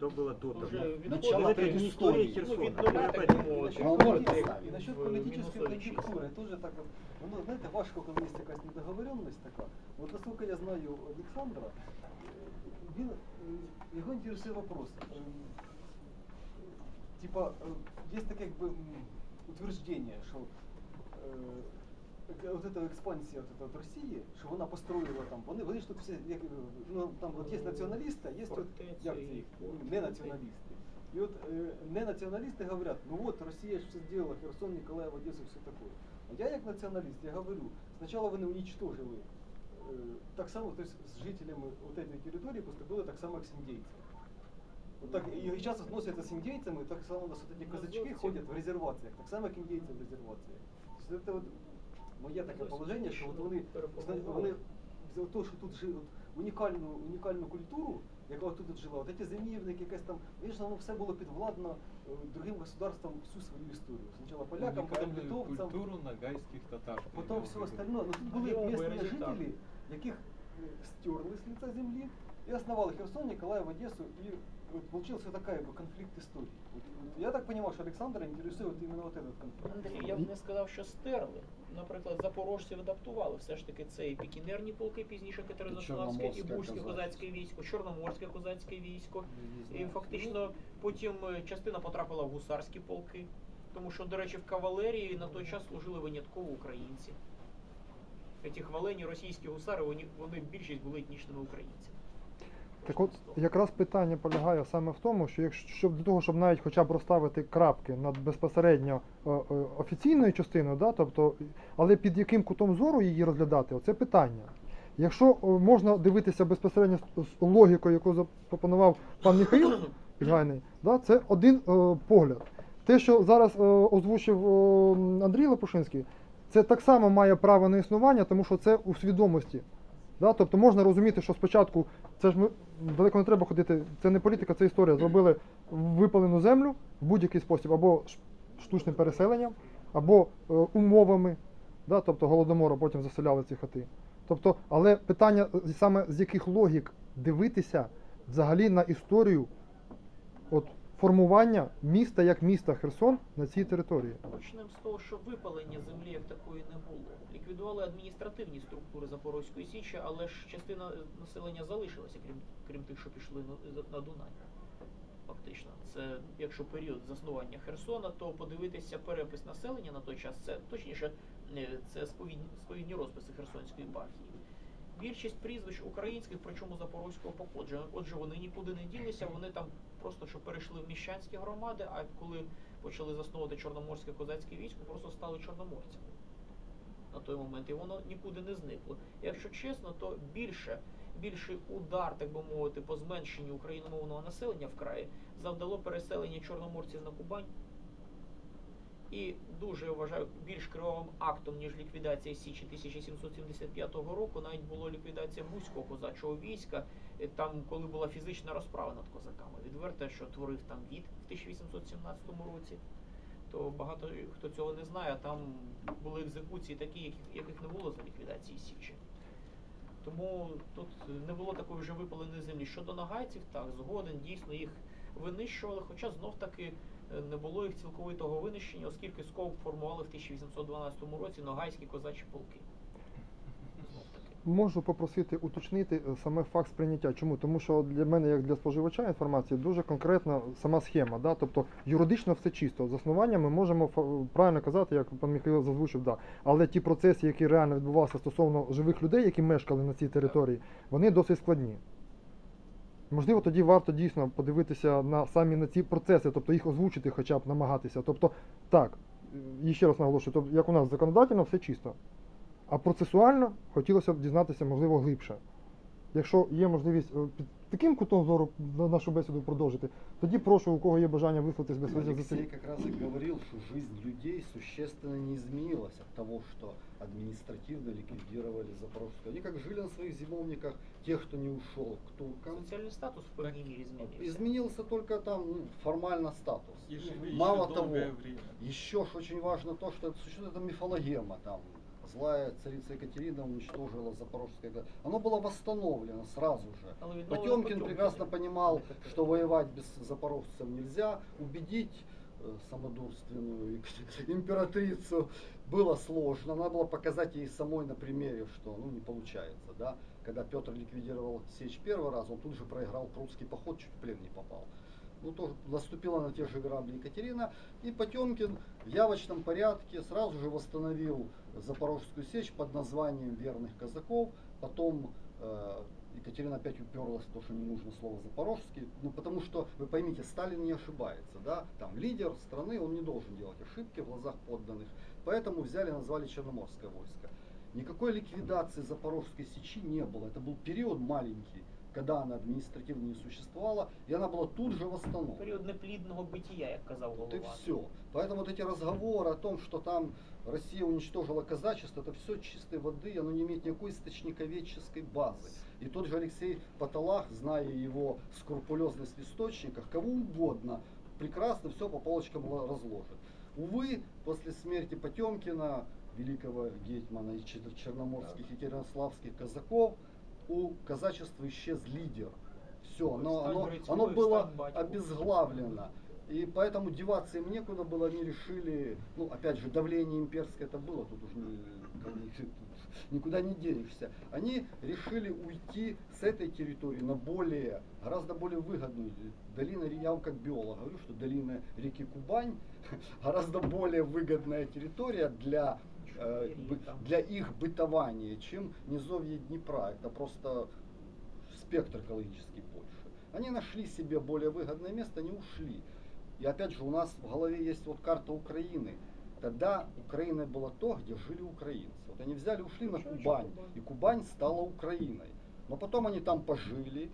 что было до того. Уже Начало Это відходити не предыстории. история ну, Херсона. від нуля, Это так би не- мовити. Ну, в- можете в- ставити. І насчет в політичної мінусовій числі. кон'юнктури теж так, от, воно, знаєте, важко, коли є якась недоговоренність така. От наскільки я знаю Олександра, е, він, е, його інтересує вопрос. е, Типа, е, є таке якби м, утверждення, що е, от эта експансія от эта от Росії, що вона построїла там, вони, вони ж тут всі, як, е, ну, там от є націоналісти, а є тут, Фортеця як це, і їх, форт. не націоналісти. И вот э, не националисты говорят, ну вот Россия же все сделала, Херсон, Николаев, Одессу, все такое. А я как националист, я говорю, сначала вони уничтожили э, так само, то есть с жителями вот этой территории поступили так само, как с индейцами. Вот так, и сейчас относятся с индейцами, так само у нас вот эти Ну, казачки зовсім. ходят в резервациях, так само, як індейці в резерваціях. Тобто це от моє таке положення, що от вони, переформували. вони за те, що тут жили, от унікальну, унікальну культуру, яка тут от жила, от ці замівники, якесь там, звісно, воно все було підвладно е, другим государствам всю свою історію. Спочатку полякам, потім литовцям, культуру нагайских татар. потім все виду. остальное. Ну тут були місцеві жителі, яких е, стерли з лица землі і основали Херсон, Николаев, Одессу, и вот получился такая бы конфликт истории. Вот, я так понимаю, что Александра интересует вот именно вот этот конфликт. Андрій, я б не сказав, що стерли. Наприклад, запорожців адаптували. Все ж таки це і пікінерні полки, пізніше Катеринославське, і Бузьке козацьке. козацьке військо, Чорноморське козацьке військо. І фактично потім е, частина потрапила в гусарські полки. Тому що, до речі, в кавалерії на той час служили винятково українці. Ці хвалені російські гусари, вони, вони більшість були етнічними українцями. Так от якраз питання полягає саме в тому, що якщо для того, щоб навіть хоча б розставити крапки над безпосередньо е, е, офіційною частиною, да, тобто, але під яким кутом зору її розглядати, оце питання. Якщо е, можна дивитися безпосередньо з, логікою, яку запропонував пан Михаїл Підгайний, да, це один е, погляд. Те, що зараз е, озвучив е, Андрій Лопушинський, це так само має право на існування, тому що це у свідомості. Да? Тобто можна розуміти, що спочатку це ж ми далеко не треба ходити, це не політика, це історія. Зробили випалену землю в будь-який спосіб, або штучним переселенням, або е, умовами, да? тобто голодомору, потім заселяли ці хати. Тобто, але питання е, саме з яких логік дивитися взагалі на історію от, формування міста як міста Херсон на цій території. Почнемо з того, що випалення землі як такої не було. Ліквідували адміністративні структури Запорозької Січі, але ж частина е, населення залишилася, крім, крім тих, що пішли на, на Дунай. Фактично, це якщо період заснування Херсона, то подивитися перепис населення на той час, це точніше, е, це сповідні, сповідні розписи Херсонської епархії. Більшість прізвищ українських, причому запорозького походження. Отже, вони нікуди не ділися, вони там просто що перейшли в міщанські громади, а коли почали засновувати чорноморське козацьке військо, просто стали чорноморцями на той момент, і воно нікуди не зникло. Якщо чесно, то більше, більший удар, так би мовити, по зменшенню україномовного населення в краї завдало переселення чорноморців на Кубань. І дуже вважаю більш кривавим актом, ніж ліквідація Січі 1775 року, навіть було ліквідація Бузького козачого війська, е, там, коли була фізична розправа над козаками. Відверте, що творив там від в 1817 році. То багато хто цього не знає, там були екзекуції такі, яких, яких не було за ліквідації Січі. Тому тут не було такої вже випаленої землі. Щодо нагайців, так, згоден, дійсно їх винищували, хоча знов таки не було їх цілковитого винищення, оскільки СКОП формували в 1812 році ногайські козачі полки. Можу попросити уточнити е, саме факт сприйняття. Чому? Тому що для мене, як для споживача інформації, дуже конкретна сама схема. Да? Тобто юридично все чисто. З основання ми можемо правильно казати, як пан Михайло зазвучив, да. але ті процеси, які реально відбувалися стосовно живих людей, які мешкали на цій території, вони досить складні. Можливо, тоді варто дійсно подивитися на самі на ці процеси, тобто їх озвучити, хоча б намагатися. Тобто, так, і ще раз наголошую, тобто, як у нас законодательно, все чисто. А процесуально хотілося б дізнатися, можливо, глибше. Якщо є можливість е, під таким кутом зору на нашу бесіду продовжити, тоді прошу, у кого є бажання висловитись безпосередньо за Алексей це. как раз и говорил, что жизнь людей существенно не изменилась от того, что административно ликвидировали Запорожскую. Они как жили на своих зимовниках, те, кто не ушел к туркам. Соціальний статус в певній мірі змінився. Изменился только там ну, формально статус. И жили Мало еще того, долгое время. еще ж очень важно то, что это существует эта мифологема там злая царица Екатерина уничтожила Запорожское Оно было восстановлено сразу же. Потемкин прекрасно понимал, что воевать без запорожцев нельзя, убедить э, самодурственную императрицу было сложно. Надо было показать ей самой на примере, что ну, не получается. Да? Когда Петр ликвидировал Сечь первый раз, он тут же проиграл прусский поход, чуть в плен не попал. Ну, тоже наступила на те же грабли Екатерина. И Потемкин в явочном порядке сразу же восстановил Запорожскую сечь под названием верных казаков. Потом э, Екатерина опять уперлась в то, что не нужно слово запорожский. Ну, потому что, вы поймите, Сталин не ошибается, да? Там лидер страны, он не должен делать ошибки в глазах подданных. Поэтому взяли назвали Черноморское войско. Никакой ликвидации Запорожской сечи не было. Это был период маленький, когда она административно не существовала, и она была тут же восстановлена. Період неплідного битія, як казав Вот и голова. все. Поэтому вот эти разговоры о том, что там Россия уничтожила казачество, это все чистой воды, оно не имеет никакой источниковедческой базы. И тот же Алексей Паталах, зная его скрупулезность в источниках, кого угодно, прекрасно все по полочкам ла- разложит. Увы, после смерти Потемкина, великого гетьмана и чер- черноморских и кировославских казаков, у казачества исчез лидер. Все, оно, оно, оно было обезглавлено. И поэтому деваться им некуда было, они решили, ну, опять же, давление имперское это было, тут уже никуда не денешься. Они решили уйти с этой территории на более, гораздо более выгодную. Долина, я вам как биолог говорю, что долина реки Кубань гораздо более выгодная территория для, для их бытования, чем низовье Днепра. Это просто спектр экологический больше. Они нашли себе более выгодное место, они ушли. И опять же, у нас в голове есть вот карта Украины. Тогда Украина была то, где жили украинцы. Вот они взяли, ушли на Кубань, и Кубань стала Украиной. Но потом они там пожили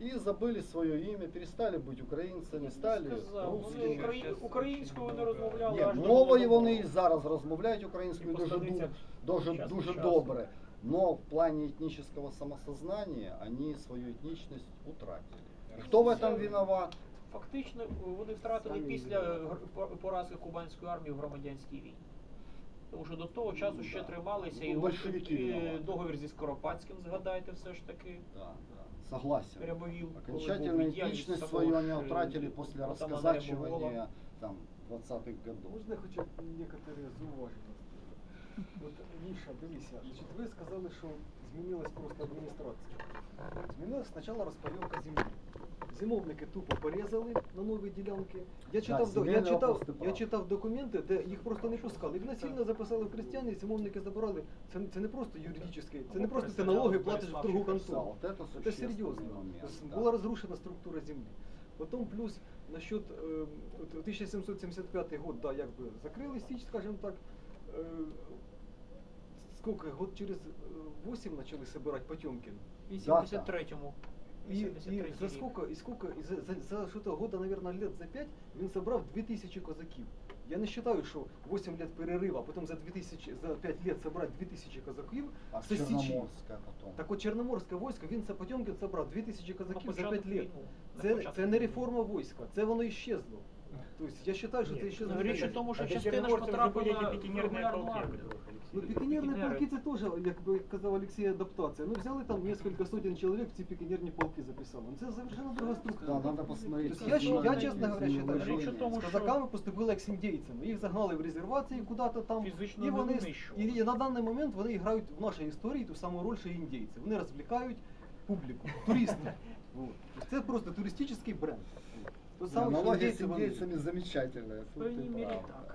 и забыли свое имя, перестали быть українцями, стали Сказав, вони русскими. украї- українською не розмовляли. Ні, аж до мовою Голодомору. вони і зараз розмовляють українською І по дуже, ду- станицях дуже, час дуже від часу. добре. Но в плане этнического самосознания они свою этничность утратили. И Кто в этом виноват? Фактично е, вони втратили Самі після винуваті. гр- по- поразки кубанської армії в громадянській війні. Тому що до того часу ще да. трималися Ну, і большевики е, договір зі Скоропадським, згадайте все ж таки. Да, да, согласен. Рябовіл, Окончательно самого свою они е, утратили после отамана расказачивания там 20-х годов. Можна хоча б некоторые зауваження? От, Міша, дивися, значить, ви сказали, що змінилась просто адміністрація. Змінилась спочатку розпайовка землі. Зимовники тупо порізали на нові ділянки. Я читав, до- я земельний читав, вопрос, ти я прав. читав документи, де їх просто не пускали. Їх насильно записали в крестьяни, і зимовники забирали. Це, це не просто юридичне, це не просто ти налоги платиш в торгу Да, контору. вот это Это существенный серьезно. момент, То есть да. Была разрушена структура земли. Потом плюс насчет э, вот 1775 год, да, як би закрили Січ, скажем так. Э, сколько, год через 8 начали собирать Потемкин. В 83-му. И, и 83-й за рік. сколько, и сколько, и за, за, за что-то года, наверное, лет за 5 він собрав 2000 козаків. Я не считаю, що 8 лет перерыва, а потом за 2000, за 5 лет собрать 2000 козаків А з Січі. Черноморская потом. Так от Чорноморське військо, він це Потьомкін забрав 2000 козаків за 5 початок лет. війни, на Це, початок це не війни. реформа війська, це воно іщезло. Тобто я вважаю, що це Ні, іщезло. Ну, річ у навіки. тому, що А для частина ж черноморцев же были потрапила эти в пикинерные регулярну полки, о армію. которых Ну, Алексей Пікінери. полки це теж, як би казав Олексій, адаптація. Ну взяли там несколько сотень чоловік, ці пікінерні полки записали. Ну, Це совершенно друга структура. Да, надо посмотреть. Я, я, на чесно говоря, считаю, у тому, з козаками поступили як з індійцями. Їх загнали в резервації куди-то там. Фізично і вони і, і на даний момент вони грають в нашій історії ту саму роль, що індійці. Вони розвлікають публіку, туристів. Вот. Це просто туристичний бренд. То саме, Аналогия с індійці вони. индейцами замечательная. В ты мірі прав, так.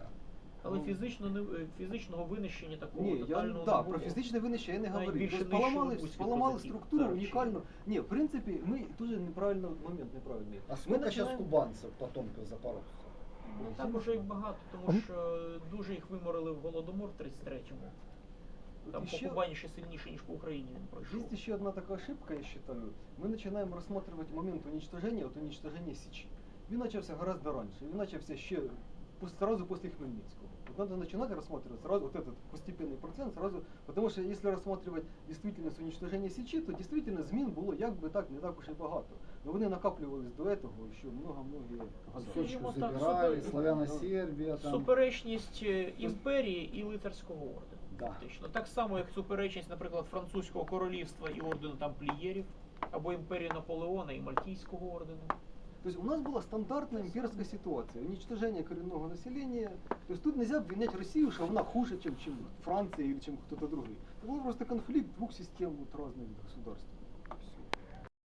Да. Але Ну, фізично не е, фізичного винищення такого Ні, я тотального да, не було. про фізичне винищення я не говорю. Поламали, поламали структуру зараз унікально. Ні, в принципі, ми дуже неправильно момент неправильний. А Ми сколько сейчас починаємо- кубанцев, потомков запорожцев? Не Ну, так уже і багато, тому що дуже їх виморили в Голодомор в 33-му. Там іще- по Кубані ще сильніше, ніж по Україні він пройшов. Есть еще одна такая ошибка, я считаю. Мы начинаем рассматривать момент уничтожения, вот уничтожения Сечи. Він начався гораздо раньше. Він начався ще сразу после Хмельницкого. Вот надо начинать рассматривать сразу вот этот постепенный процент сразу, потому что если рассматривать действительность уничтожения Сечи, то действительно змін було як би так, не так уж і багато. Но вони накапливались до этого ще много-многие года. Кусочки Скажімо так, забирали, супер- славяно-сербия там. Суперечність е, імперії і лицарського ордену. Да. Фактично. Так само, як суперечність, наприклад, французького королівства і ордену тамплієрів, або імперії Наполеона і Мальтійського ордену. То есть у нас была стандартная имперская ситуация, уничтожение коренного населения. То есть тут нельзя обвинять Россию, что она хуже, чем, чем Франция или чем кто-то другой. Это был просто конфликт двух систем вот, разных государств.